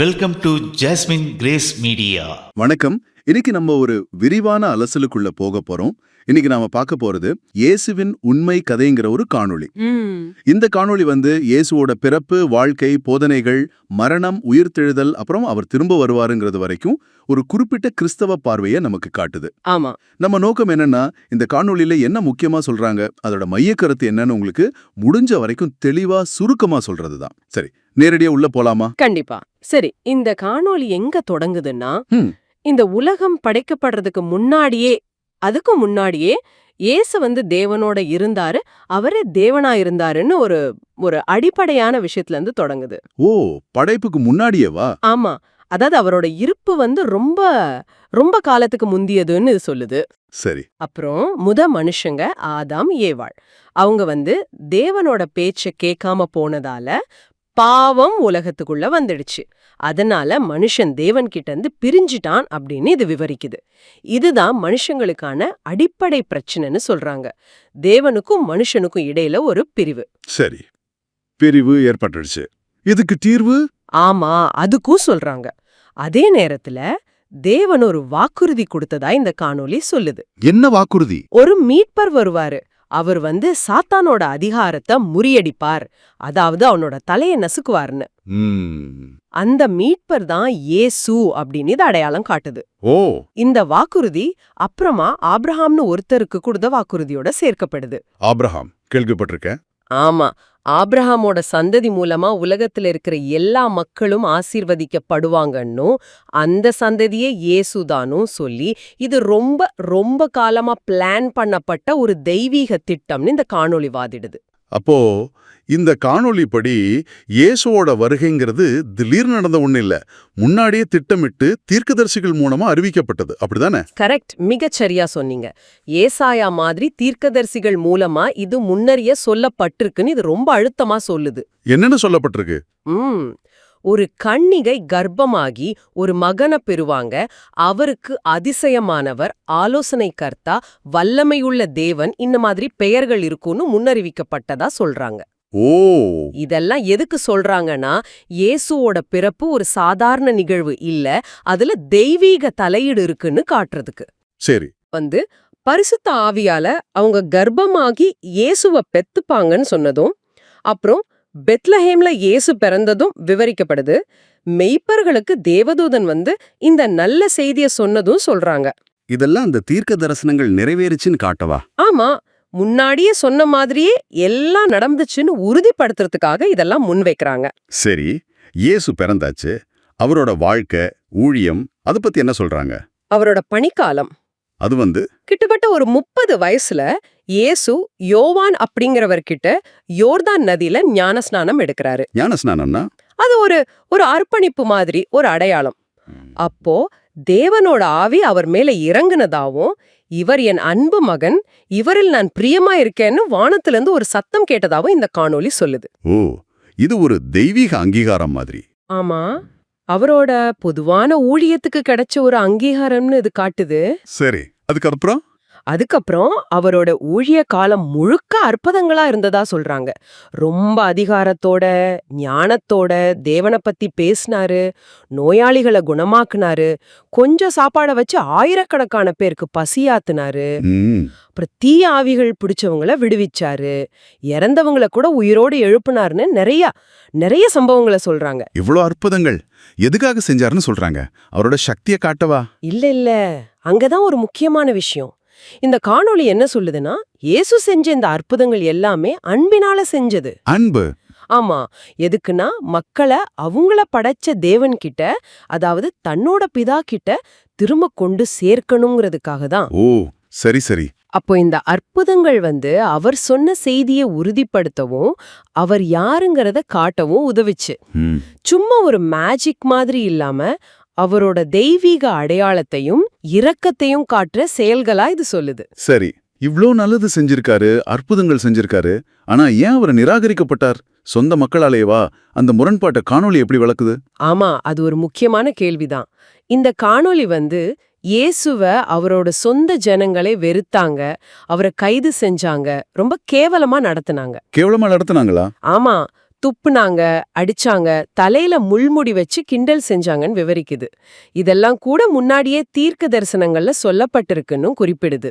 Welcome to Jasmine Grace media வணக்கம். இன்னைக்கு நம்ம ஒரு விரிவான அலசலுக்குள்ள போக போறோம். இன்னைக்கு நாம பார்க்க போறது இயேசுவின் உண்மை கதைங்கிற ஒரு காணொளி. இந்த காணொளி வந்து இயேசுவோட பிறப்பு வாழ்க்கை போதனைகள் மரணம் உயிர்த்தெழுதல் அப்புறம் அவர் திரும்ப வருவாருங்கிறது வரைக்கும் ஒரு குறிப்பிட்ட கிறிஸ்தவ பார்வையை நமக்கு காட்டுது. ஆமா. நம்ம நோக்கம் என்னன்னா இந்த காணொளியில என்ன முக்கியமா சொல்றாங்க அதோட மைய கருத்து என்னன்னு உங்களுக்கு முடிஞ்ச வரைக்கும் தெளிவா சுருக்கமா சொல்றதுதான். சரி நேரடியா உள்ள போலாமா? கண்டிப்பா. சரி இந்த காணொளி எங்க தொடங்குதுன்னா. இந்த உலகம் படைக்கப்படுறதுக்கு முன்னாடியே அதுக்கு முன்னாடியே இயேசு வந்து தேவனோட இருந்தாரு அவரே தேவனா இருந்தாருன்னு ஒரு ஒரு அடிப்படையான விஷயத்துல இருந்து தொடங்குது. ஓ படைப்புக்கு முன்னாடியேவா? ஆமா. அதாவது அவரோட இருப்பு வந்து ரொம்ப ரொம்ப காலத்துக்கு முந்தியதுன்னு சொல்லுது. சரி. அப்புறம் முத மனுஷங்க ஆதாம் ஏவாள். அவங்க வந்து தேவனோட பேச்ச கேட்காம போனதால பாவம் உலகத்துக்குள்ள வந்துடுச்சு. அதனால மனுஷன் தேவன் கிட்ட இருந்து பிரிஞ்சிட்டான் அப்படின்னு இது விவரிக்குது. இதுதான் மனுஷங்களுக்கான அடிப்படை பிரச்சனைன்னு சொல்றாங்க. தேவனுக்கும் மனுஷனுக்கும் இடையில ஒரு பிரிவு. சரி. பிரிவு ஏற்பட்டுடுச்சு. இதுக்கு தீர்வு? ஆமா அதுக்கும் சொல்றாங்க. அதே நேரத்துல தேவன் ஒரு வாக்குறுதி கொடுத்ததா இந்த காணொளி சொல்லுது. என்ன வாக்குறுதி? ஒரு மீட்பர் வருவாரு. அவர் வந்து சாத்தானோட அதிகாரத்தை முறியடிப்பார். அதாவது அவனோட தலையை நசுக்குவார்னு. அந்த மீட்பர் தான் இயேசு அப்படின்னு இது அடையாளம் காட்டுது. ஓ. இந்த வாக்குறுதி அப்புறமா ஆப்ரஹாம்னு ஒருத்தருக்கு கொடுத்த வாக்குறுதியோட சேர்க்கப்படுது. ஆப்ரஹாம் கேள்விப்பட்டிருக்கேன். ஆமா ஆப்ரஹாமோட சந்ததி மூலமா உலகத்துல இருக்கிற எல்லா மக்களும் ஆசீர்வதிக்கப்படுவாங்கன்னும் அந்த சந்ததியே இயேசுதானும் சொல்லி இது ரொம்ப ரொம்ப காலமா பிளான் பண்ணப்பட்ட ஒரு தெய்வீக திட்டம்னு இந்த காணொளி வாதிடுது. அப்போ இந்த காணொளி படி இயேசுவோட வருகைங்கிறது திடீர்னு நடந்த ஒண்ணு இல்ல. முன்னாடியே திட்டமிட்டு தீர்க்கதரிசிகள் மூலமா அறிவிக்கப்பட்டது. அப்படிதானே? கரெக்ட். மிகச் சரியா சொன்னீங்க. ஏசாயா மாதிரி தீர்க்கதரிசிகள் மூலமா இது முன்னறிய சொல்லப்பட்டிருக்குன்னு இது ரொம்ப அழுத்தமா சொல்லுது. என்னன்னு சொல்லப்பட்டிருக்கு? ம். ஒரு கன்னிகை கர்ப்பமாகி ஒரு மகனை பெறுவாங்க. அவருக்கு அதிசயமானவர் ஆலோசனை கர்த்தா வல்லமையுள்ள தேவன் இந்த மாதிரி பெயர்கள் இருக்குன்னு முன்னறிவிக்கப்பட்டதா சொல்றாங்க. ஓ. இதெல்லாம் எதுக்கு சொல்றாங்கன்னா இயேசுவோட பிறப்பு ஒரு சாதாரண நிகழ்வு இல்ல அதுல தெய்வீக தலையீடு இருக்குன்னு காட்டுறதுக்கு. சரி. வந்து பரிசுத்த ஆவியால அவங்க கர்ப்பமாகி இயேசுவ பெத்துப்பாங்கன்னு சொன்னதும் அப்புறம் பெத்லஹேம்ல இயேசு பிறந்ததும் விவரிக்கப்படுது மெய்ப்பர்களுக்கு தேவதூதன் வந்து இந்த நல்ல செய்திய சொன்னதும் சொல்றாங்க. இதெல்லாம் அந்த தீர்க்க தரிசனங்கள் நிறைவேறுச்சுன்னு காட்டவா? ஆமா முன்னாடியே சொன்ன மாதிரியே எல்லாம் நடந்துச்சுன்னு உறுதிப்படுத்துறதுக்காக இதெல்லாம் முன்வைக்கிறாங்க சரி இயேசு பிறந்தாச்சு அவரோட வாழ்க்கை ஊழியம் அதை பத்தி என்ன சொல்றாங்க? அவரோட பணிக்காலம். அது வந்து? கிட்டத்தட்ட ஒரு முப்பது வயசுல இயேசு யோவான் அப்படிங்கிறவர்கிட்ட யோர்தான் நதியில ஞானஸ்நானம் எடுக்கிறாரு. ஞான ஸ்நானம்னா அது ஒரு ஒரு அர்ப்பணிப்பு மாதிரி ஒரு அடையாளம். அப்போ தேவனோட ஆவி அவர் மேல இறங்குனதாவும் இவர் என் அன்பு மகன் இவரில் நான் பிரியமா இருக்கேன்னு வானத்திலிருந்து ஒரு சத்தம் கேட்டதாவும் இந்த காணொளி சொல்லுது. ஓ இது ஒரு தெய்வீக அங்கீகாரம் மாதிரி. ஆமா அவரோட பொதுவான ஊழியத்துக்கு கிடைச்ச ஒரு அங்கீகாரம்னு இது காட்டுது. சரி அதுக்கப்புறம்? அதுக்கப்புறம் அவரோட ஊழிய காலம் முழுக்க அற்புதங்களா இருந்ததா சொல்றாங்க. ரொம்ப அதிகாரத்தோட ஞானத்தோட தேவனை பத்தி பேசினாரு நோயாளிகளை குணமாக்குனாரு கொஞ்சம் சாப்பாடை வச்சு ஆயிரக்கணக்கான பேருக்கு பசியாத்துனாரு அப்புறம் தீய ஆவிகள் பிடிச்சவங்கள விடுவிச்சாரு. இறந்தவங்கள கூட உயிரோடு எழுப்புனாருன்னு நிறைய நிறைய சம்பவங்களை சொல்றாங்க. இவ்ளோ அற்புதங்கள். எதுக்காக செஞ்சாருன்னு சொல்றாங்க. அவரோட சக்தியை காட்டவா? இல்ல இல்ல. அங்கதான் ஒரு முக்கியமான விஷயம். இந்த காணொளி என்ன சொல்லுதுன்னா இயேசு செஞ்ச இந்த அற்புதங்கள் எல்லாமே அன்பினால செஞ்சது. அன்பு. ஆமா எதுக்குன்னா மக்களை அவங்கள படைச்ச தேவன் கிட்ட அதாவது தன்னோட பிதா கிட்ட திரும்ப கொண்டு சேர்க்கணுங்கிறதுக்காக தான். ஓ சரி சரி. அப்போ இந்த அற்புதங்கள் வந்து அவர் சொன்ன செய்தியை உறுதிப்படுத்தவும் அவர் யாருங்கிறத காட்டவும் உதவிச்சு. சும்மா ஒரு மேஜிக் மாதிரி இல்லாம அவரோட தெய்வீக அடையாளத்தையும் இரக்கத்தையும் காட்டுற செயல்களா இது சொல்லுது. சரி இவ்ளோ நல்லது செஞ்சிருக்காரு அற்புதங்கள் செஞ்சிருக்காரு ஆனா ஏன் அவர் நிராகரிக்கப்பட்டார்? சொந்த மக்களாலேவா? அந்த முரண்பாட்டை காணொளி எப்படி விளக்குது ஆமா அது ஒரு முக்கியமான கேள்விதான். இந்த காணொளி வந்து இயேசுவ அவரோட சொந்த ஜனங்களே வெறுத்தாங்க அவரை கைது செஞ்சாங்க ரொம்ப கேவலமா நடத்துனாங்க. கேவலமா நடத்துனாங்களா? ஆமா துப்புனாங்க அடிச்சாங்க தலையில முள்முடி வச்சு கிண்டல் செஞ்சாங்கன்னு விவரிக்குது. இதெல்லாம் கூட முன்னாடியே தீர்க்க தரிசனங்கள்ல சொல்லப்பட்டிருக்குன்னு குறிப்பிடுது.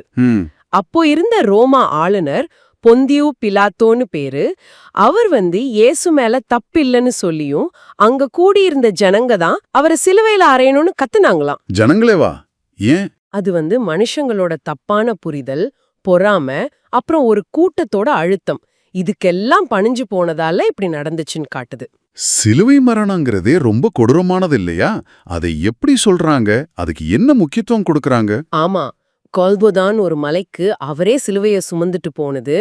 அப்போ இருந்த ரோமா ஆளுநர் பொந்தியு பிலாத்தோன்னு பேரு அவர் வந்து இயேசு மேல தப்பில்லைன்னு சொல்லியும் அங்க கூடியிருந்த ஜனங்க தான் அவரை சிலுவையில அறையணும்னு கத்துனாங்களாம். ஜனங்களே வா. ஏன்? அது வந்து மனுஷங்களோட தப்பான புரிதல் பொறாம அப்புறம் ஒரு கூட்டத்தோட அழுத்தம். இதுக்கெல்லாம் பணிஞ்சு போனதால இப்படி நடந்துச்சுன்னு காட்டுது. சிலுவை மரணங்கிறதே ரொம்ப கொடூரமானது இல்லையா அதை எப்படி சொல்றாங்க? அதுக்கு என்ன முக்கியத்துவம் கொடுக்கறாங்க? ஆமா கொல்போதான் ஒரு மலைக்கு அவரே சிலுவைய சுமந்துட்டு போனது.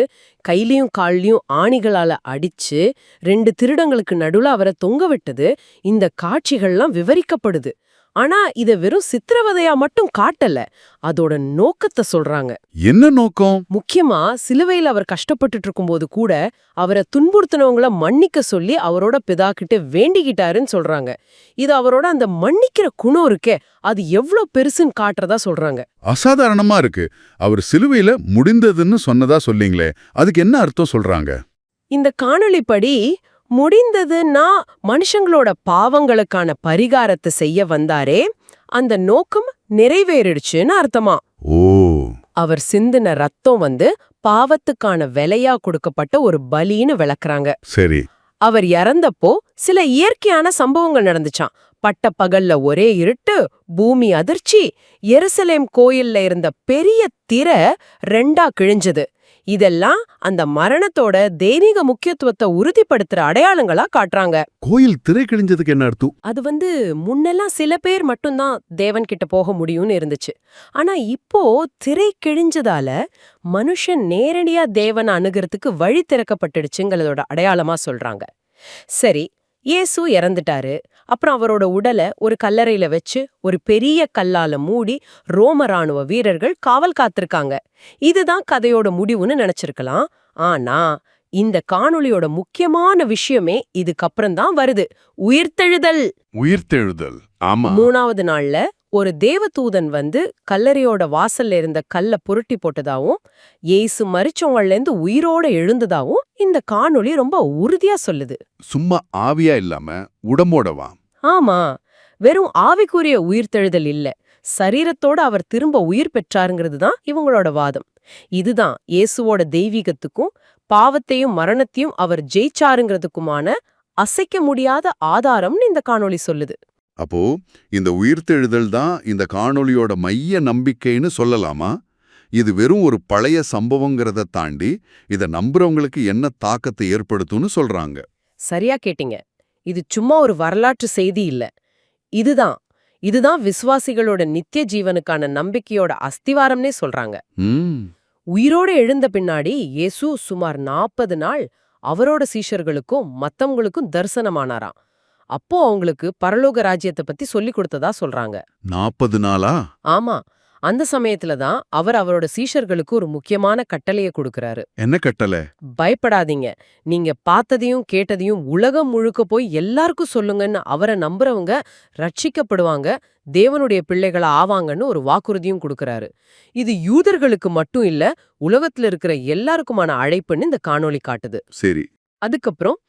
கையிலயும் கால்லயும் ஆணிகளால அடிச்சு ரெண்டு திருடங்களுக்கு நடுவுல அவரை தொங்க விட்டது. இந்த காட்சிகள்லாம் விவரிக்கப்படுது. ஆனா இத வெறும் சித்திரவதையா மட்டும் காட்டல அதோட நோக்கத்தை சொல்றாங்க. என்ன நோக்கம்? முக்கியமா சிலுவையில அவர் கஷ்டப்பட்டுட்டு இருக்கும்போது கூட அவரை துன்புறுத்தினவங்கள மன்னிக்க சொல்லி அவரோட பிதா கிட்ட வேண்டிக்கிட்டாருன்னு சொல்றாங்க. இது அவரோட அந்த மன்னிக்கிற குணம் இருக்கே அது எவ்ளோ பெருசுன்னு காட்டுறதா சொல்றாங்க. அசாதாரணமா இருக்கு. அவர் சிலுவையில முடிந்ததுன்னு சொன்னதா சொல்லீங்களே அதுக்கு என்ன அர்த்தம் சொல்றாங்க? இந்த காணொளிப்படி முடிந்ததுன்னா மனுஷங்களோட பாவங்களுக்கான பரிகாரத்தை செய்ய வந்தாரே அந்த நோக்கம் நிறைவேறிடுச்சுன்னு அர்த்தமா? ஓ. அவர் சிந்தின ரத்தம் வந்து பாவத்துக்கான விலையா கொடுக்கப்பட்ட ஒரு பலின்னு விளக்குறாங்க. சரி. அவர் இறந்தப்போ சில இயற்கையான சம்பவங்கள் நடந்துச்சாம். பட்ட பகல்ல ஒரே இருட்டு பூமி அதிர்ச்சி எருசலேம் கோயில்ல இருந்த பெரிய திரை ரெண்டா கிழிஞ்சது. இதெல்லாம் அந்த மரணத்தோட தெய்வீக முக்கியத்துவத்தை உறுதிப்படுத்துற அடையாளங்களா காட்டுறாங்க. கோயில் திரை கிழிஞ்சதுக்கு என்ன அர்த்தம்? அது வந்து முன்னெல்லாம் சில பேர் மட்டும்தான் தேவன் கிட்ட போக முடியும்னு இருந்துச்சு. ஆனா இப்போ திரை கிழிஞ்சதால மனுஷன் நேரடியா தேவனை அணுகிறதுக்கு வழி திறக்கப்பட்டுடுச்சுங்கிறதோட அடையாளமா சொல்றாங்க. சரி இயேசு இறந்துட்டாரு. அப்புறம் அவரோட உடலை ஒரு கல்லறையில வச்சு ஒரு பெரிய கல்லால மூடி ரோம ராணுவ வீரர்கள் காவல் காத்திருக்காங்க. இதுதான் கதையோட முடிவுன்னு நினைச்சிருக்கலாம். ஆனா இந்த காணொளியோட முக்கியமான விஷயமே இதுக்கப்புறம் தான் வருது. உயிர்த்தெழுதல். உயிர்த்தெழுதல். ஆமா. மூணாவது நாள்ல ஒரு தேவதூதன் வந்து கல்லறையோட வாசல்ல இருந்த கல்ல புரட்டி போட்டதாவும் ஏசு மரிச்சவங்கள்ல இருந்து உயிரோட எழுந்ததாவும் இந்த காணொளி ரொம்ப உறுதியா சொல்லுது. சும்மா ஆவியா இல்லாம உடம்போடவா ஆமா வெறும் ஆவிக்குரிய உயிர்த்தெழுதல் இல்ல சரீரத்தோட அவர் திரும்ப உயிர் பெற்றாருங்கிறது தான் இவங்களோட வாதம். இதுதான் இயேசுவோட தெய்வீகத்துக்கும் பாவத்தையும் மரணத்தையும் அவர் ஜெயிச்சாருங்கிறதுக்குமான அசைக்க முடியாத ஆதாரம்னு இந்த காணொளி சொல்லுது. அப்போ இந்த உயிர்த்தெழுதல் தான் இந்த காணொளியோட மைய நம்பிக்கைன்னு சொல்லலாமா? இது வெறும் ஒரு பழைய சம்பவங்கிறத தாண்டி இத நம்புறவங்களுக்கு என்ன தாக்கத்தை ஏற்படுத்தும்னு சொல்றாங்க. சரியா கேட்டீங்க. இது சும்மா ஒரு வரலாற்று செய்தி இல்ல. இதுதான். இதுதான் விசுவாசிகளோட நித்திய ஜீவனுக்கான நம்பிக்கையோட அஸ்திவாரம்னே சொல்றாங்க. உயிரோட எழுந்த பின்னாடி இயேசு சுமார் நாற்பது நாள் அவரோட சீஷர்களுக்கும் மத்தவங்களுக்கும் தரிசனமானாராம். அப்போ அவங்களுக்கு பரலோக ராஜ்யத்தை பத்தி சொல்லி கொடுத்ததா சொல்றாங்க. நாற்பது நாளா? ஆமா. அந்த சமயத்துல தான் அவர் அவரோட சீஷர்களுக்கு ஒரு முக்கியமான கட்டளைய கொடுக்கறாரு. என்ன கட்டளை? பயப்படாதீங்க. நீங்க பார்த்ததையும் கேட்டதையும் உலகம் முழுக்க போய் எல்லாருக்கும் சொல்லுங்கன்னு அவரை நம்புறவங்க ரட்சிக்கப்படுவாங்க தேவனுடைய பிள்ளைகளா ஆவாங்கன்னு ஒரு வாக்குறுதியும் கொடுக்கறாரு. இது யூதர்களுக்கு மட்டும் இல்ல உலகத்துல இருக்கிற எல்லாருக்குமான அழைப்புன்னு இந்த காணொளி காட்டுது. சரி. அதுக்கப்புறம்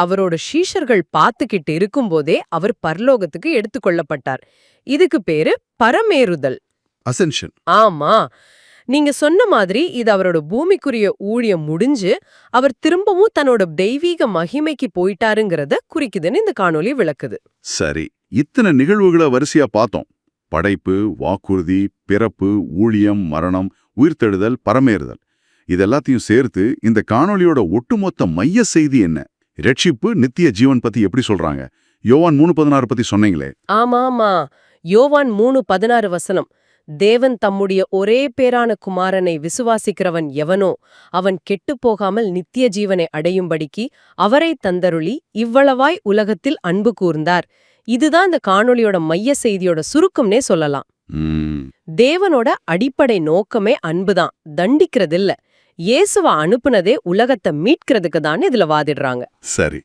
அவரோட சீஷர்கள் பார்த்துக்கிட்டு இருக்கும்போதே அவர் பரலோகத்துக்கு எடுத்துக்கொள்ளப்பட்டார் இதுக்கு பேரு பரமேறுதல். அசென்ஷன் ஆமா. நீங்க சொன்ன மாதிரி இது அவரோட பூமிக்குரிய ஊழியம் முடிஞ்சு அவர் திரும்பவும் தன்னோட தெய்வீக மகிமைக்கு போயிட்டாருங்கிறத குறிக்குதுன்னு இந்த காணொளி விளக்குது. சரி. இத்தனை நிகழ்வுகளை வரிசையா பார்த்தோம். படைப்பு வாக்குறுதி பிறப்பு ஊழியம் மரணம் உயிர்த்தெழுதல் பரமேறுதல். இதெல்லாத்தையும் சேர்த்து இந்த காணொளியோட ஒட்டுமொத்த மைய செய்தி என்ன? ரட்சிப்பு நித்திய ஜீவன் பத்தி எப்படி சொல்றாங்க? யோவான் மூணு பதினாறு பத்தி சொன்னீங்களே. ஆமாமா. யோவான் மூணு பதினாறு வசனம். தேவன் தம்முடைய ஒரே பேரான குமாரனை விசுவாசிக்கிறவன் எவனோ அவன் கெட்டுப் போகாமல் நித்திய ஜீவனை அடையும்படிக்கு அவரை தந்தருளி இவ்வளவாய் உலகத்தில் அன்பு கூர்ந்தார். இதுதான் இந்த காணொளியோட மைய செய்தியோட சுருக்கம்னே சொல்லலாம். தேவனோட அடிப்படை நோக்கமே அன்புதான். தண்டிக்கிறதில்ல. இயேசுவ அனுப்புனதே உலகத்தை மீட்கிறதுக்கு தான் இதுல வாதிடுறாங்க. சரி.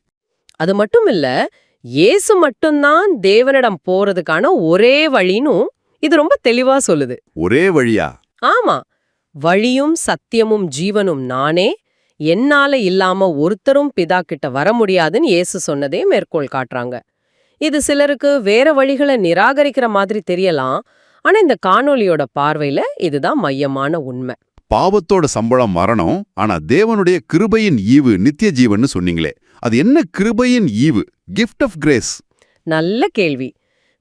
அது மட்டும் இல்ல இயேசு மட்டும்தான் தேவனிடம் போறதுக்கான ஒரே வழினும் இது ரொம்ப தெளிவா சொல்லுது. ஒரே வழியா? ஆமா. வழியும் சத்தியமும் ஜீவனும் நானே. என்னால இல்லாம ஒருத்தரும் பிதா கிட்ட வர முடியாதுன்னு இயேசு சொன்னதே மேற்கோள் காட்டுறாங்க. இது சிலருக்கு வேற வழிகளை நிராகரிக்கிற மாதிரி தெரியலாம். ஆனா இந்த காணொளியோட பார்வையில இதுதான் மையமான உண்மை. பாவத்தோட சம்பளம் மரணம் ஆனா தேவனுடைய கிருபையின் ஈவு நித்திய ஜீவன்னு சொன்னீங்களே. அது என்ன கிருபையின் ஈவு? கிஃப்ட் ஆஃப் கிரேஸ் நல்ல கேள்வி.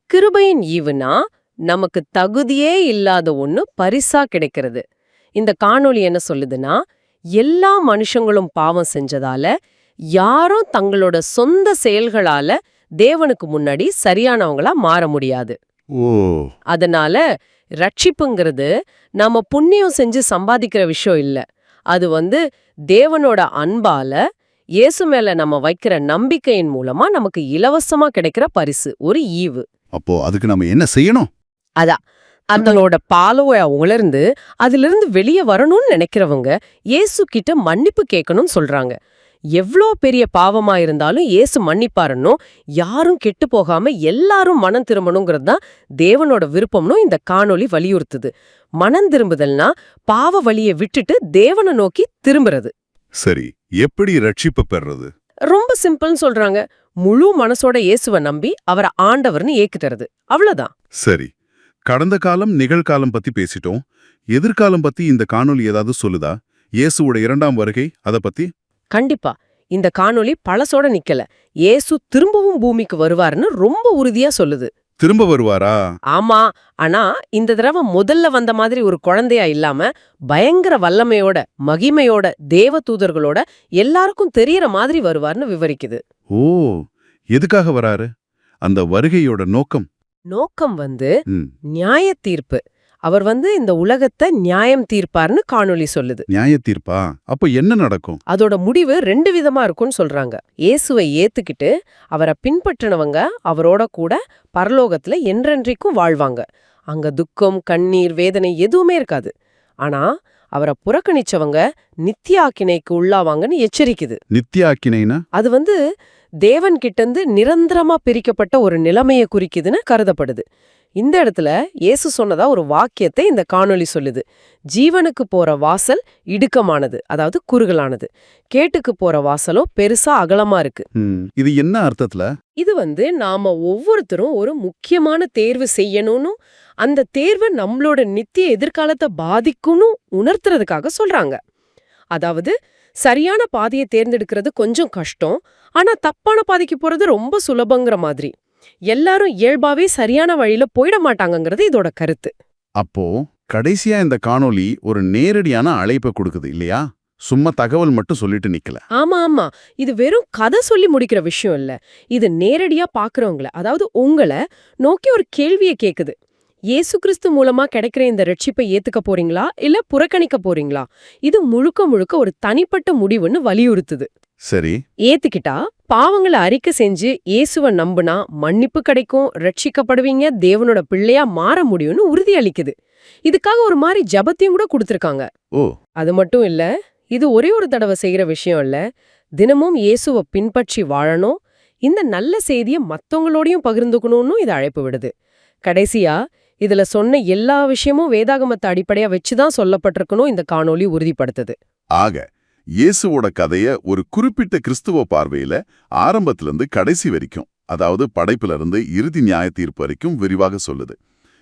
கிருபையின் ஈவுனா நமக்கு தகுதியே இல்லாத ஒண்ணு பரிசா கிடைக்கிறது. இந்த காணொளி என்ன சொல்லுதுன்னா எல்லா மனுஷங்களும் பாவம் செஞ்சதால யாரும் தங்களோட சொந்த செயல்களால தேவனுக்கு முன்னாடி சரியானவங்களா மாற முடியாது. ஓ. அதனால ரட்சிப்புங்கிறது நம்ம புண்ணியம் செஞ்சு சம்பாதிக்கிற விஷயம் இல்ல. அது வந்து தேவனோட அன்பால இயேசு மேல நம்ம வைக்கிற நம்பிக்கையின் மூலமா நமக்கு இலவசமா கிடைக்கிற பரிசு ஒரு ஈவு. அப்போ அதுக்கு நம்ம என்ன செய்யணும்? அதனோட பாலோய உணர்ந்து அதிலிருந்து வெளியே வரணும்னு நினைக்கிறவங்க இயேசு கிட்ட மன்னிப்பு கேட்கணும்னு சொல்றாங்க. எவ்ளோ பெரிய பாவமா இருந்தாலும் இயேசு மன்னிப்பாருன்னும் யாரும் கெட்டு போகாம எல்லாரும் மனம் திரும்பணுங்கிறது தான் தேவனோட விருப்பம்னு இந்த காணொளி வலியுறுத்துது. மனம் திரும்புதல்னா பாவ வழியை விட்டுட்டு தேவனை நோக்கி திரும்புறது. சரி எப்படி ரட்சிப்பு பெறுறது? ரொம்ப சிம்பிள்னு சொல்றாங்க. முழு மனசோட இயேசுவை நம்பி அவரை ஆண்டவர்னு ஏத்துறது அவ்வளவுதான். சரி கடந்த காலம் நிகழ்காலம் பத்தி பேசிட்டோம். எதிர்காலம் பத்தி இந்த காணொளி ஏதாவது சொல்லுதா? இயேசுவோட இரண்டாம் வருகை அத பத்தி? கண்டிப்பா. இந்த காணொளி பழசோட நிக்கல. இயேசு திரும்பவும் பூமிக்கு வருவாருன்னு ரொம்ப உறுதியா சொல்லுது. திரும்ப வருவாரா? ஆமா. ஆனா இந்த தடவை முதல்ல வந்த மாதிரி ஒரு குழந்தையா இல்லாம பயங்கர வல்லமையோட மகிமையோட தேவ தூதர்களோட எல்லாருக்கும் தெரியற மாதிரி வருவார்னு விவரிக்குது. ஓ எதுக்காக வராரு? அந்த வருகையோட நோக்கம்? நோக்கம் வந்து நியாய தீர்ப்பு அவர் வந்து இந்த உலகத்தை நியாயம் தீர்ப்பார்னு காணொளி சொல்லுது. நியாய தீர்ப்பா? அப்ப என்ன நடக்கும்? அதோட முடிவு ரெண்டு விதமா இருக்கும்னு சொல்றாங்க. இயேசுவை ஏத்துக்கிட்டு அவரை பின்பற்றினவங்க அவரோட கூட பரலோகத்துல என்றென்றைக்கும் வாழ்வாங்க. அங்க துக்கம் கண்ணீர் வேதனை எதுவுமே இருக்காது. ஆனா அவரை புறக்கணிச்சவங்க நித்திய ஆக்கினைக்கு உள்ளாவாங்கன்னு எச்சரிக்குது. நித்தியாக்கினைனா? அது வந்து தேவன் கிட்டந்து நிரந்தரமா பிரிக்கப்பட்ட ஒரு நிலைமையை குறிக்குதுன்னு கருதப்படுது. இந்த இடத்துல இயேசு சொன்னதா ஒரு வாக்கியத்தை இந்த காணொளி சொல்லுது. ஜீவனுக்கு போற வாசல் இடுக்கமானது அதாவது குறுகலானது. கேட்டுக்கு போற வாசலும் பெருசா அகலமா இருக்கு. ம், இது என்ன அர்த்தத்துல? இது வந்து நாம ஒவ்வொருத்தரும் ஒரு முக்கியமான தேர்வு செய்யணும்னு அந்த தேர்வு நம்மளோட நித்திய எதிர்காலத்தை பாதிக்கும்னு உணர்த்துறதுக்காக சொல்றாங்க. அதாவது சரியான பாதையை தேர்ந்தெடுக்கிறது கொஞ்சம் கஷ்டம் ஆனா தப்பான பாதைக்கு போறது ரொம்ப சுலபங்கிற மாதிரி. எல்லாரும் இயல்பாவே சரியான வழியில போயிட மாட்டாங்கங்கிறது இதோட கருத்து. அப்போ கடைசியா இந்த காணொளி ஒரு நேரடியான அழைப்பை கொடுக்குது இல்லையா? சும்மா தகவல் மட்டும் சொல்லிட்டு நிக்கல. ஆமா ஆமா. இது வெறும் கதை சொல்லி முடிக்கிற விஷயம் இல்ல. இது நேரடியா பாக்குறவங்கள அதாவது உங்களை நோக்கி ஒரு கேள்வியை கேக்குது. இயேசு கிறிஸ்து மூலமா கிடைக்கிற இந்த ரட்சிப்பை ஏத்துக்க போறீங்களா? இல்ல புறக்கணிக்க போறீங்களா? இது முழுக்க முழுக்க ஒரு தனிப்பட்ட முடிவுன்னு வலியுறுத்துது. சரி. ஏத்துக்கிட்டா பாவங்களை அறிக்கை செஞ்சு இயேசுவை நம்புனா மன்னிப்பு கிடைக்கும் ரட்சிக்கப்படுவீங்க தேவனோட பிள்ளையா மாற முடியும்னு உறுதி அளிக்குது இதுக்காக ஒரு மாதிரி ஜபத்தையும் கூட கொடுத்திருக்காங்க. ஓ. அது மட்டும் இல்ல இது ஒரே ஒரு தடவை செய்யற விஷயம் இல்ல. தினமும் இயேசுவை பின்பற்றி வாழணும். இந்த நல்ல செய்தியை மத்தவங்களோடையும் பகிர்ந்துக்கணும்னு இது அழைப்பு விடுது. கடைசியா இதுல சொன்ன எல்லா விஷயமும் வேதாகமத்தை அடிப்படையா வச்சுதான் சொல்லப்பட்டிருக்கணும் இந்த காணொளி உறுதிப்படுத்துது. ஆக இயேசுவோட கதைய ஒரு குறிப்பிட்ட கிறிஸ்துவ பார்வையில ஆரம்பத்துல இருந்து கடைசி வரைக்கும் அதாவது படைப்புல இருந்து இறுதி நியாய தீர்ப்பு வரைக்கும் விரிவாக சொல்லுது.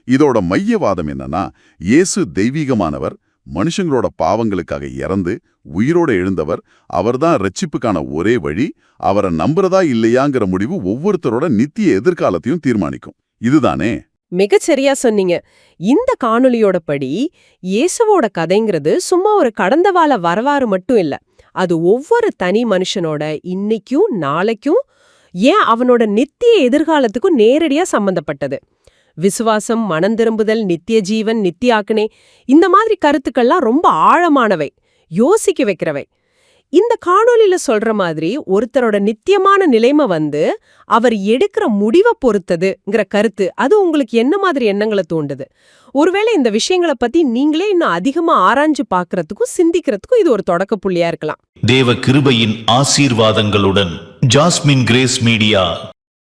இதோட மையவாதம் என்னன்னா இயேசு தெய்வீகமானவர் மனுஷங்களோட பாவங்களுக்காக இறந்து உயிரோட எழுந்தவர் அவர்தான் ரட்சிப்புக்கான ஒரே வழி அவரை நம்புறதா இல்லையாங்கிற முடிவு ஒவ்வொருத்தரோட நித்திய எதிர்காலத்தையும் தீர்மானிக்கும். இதுதானே? மிகச்சரியா சொன்னீங்க. இந்த காணொலியோட படி இயேசுவோட கதைங்கிறது சும்மா ஒரு கடந்த கால வரலாறு மட்டும் இல்ல. அது ஒவ்வொரு தனி மனுஷனோட இன்னைக்கும் நாளைக்கும் ஏன் அவனோட நித்திய எதிர்காலத்துக்கும் நேரடியா சம்பந்தப்பட்டது. விசுவாசம் மனம் திரும்புதல் நித்திய ஜீவன் நித்திய இந்த மாதிரி கருத்துக்கள்லாம் ரொம்ப ஆழமானவை. யோசிக்க வைக்கிறவை. இந்த காணொளியில சொல்ற மாதிரி ஒருத்தரோட நித்தியமான நிலைமை வந்து அவர் எடுக்கிற முடிவை பொறுத்ததுங்கிற கருத்து. அது உங்களுக்கு என்ன மாதிரி எண்ணங்களை தூண்டுது? ஒருவேளை இந்த விஷயங்களை பத்தி நீங்களே இன்னும் அதிகமா ஆராய்ஞ்சு பார்க்கறதுக்கும் சிந்திக்கிறதுக்கும் இது ஒரு தொடக்க புள்ளியா இருக்கலாம். தேவ கிருபையின் ஆசீர்வாதங்களுடன் ஜாஸ்மின் கிரேஸ் மீடியா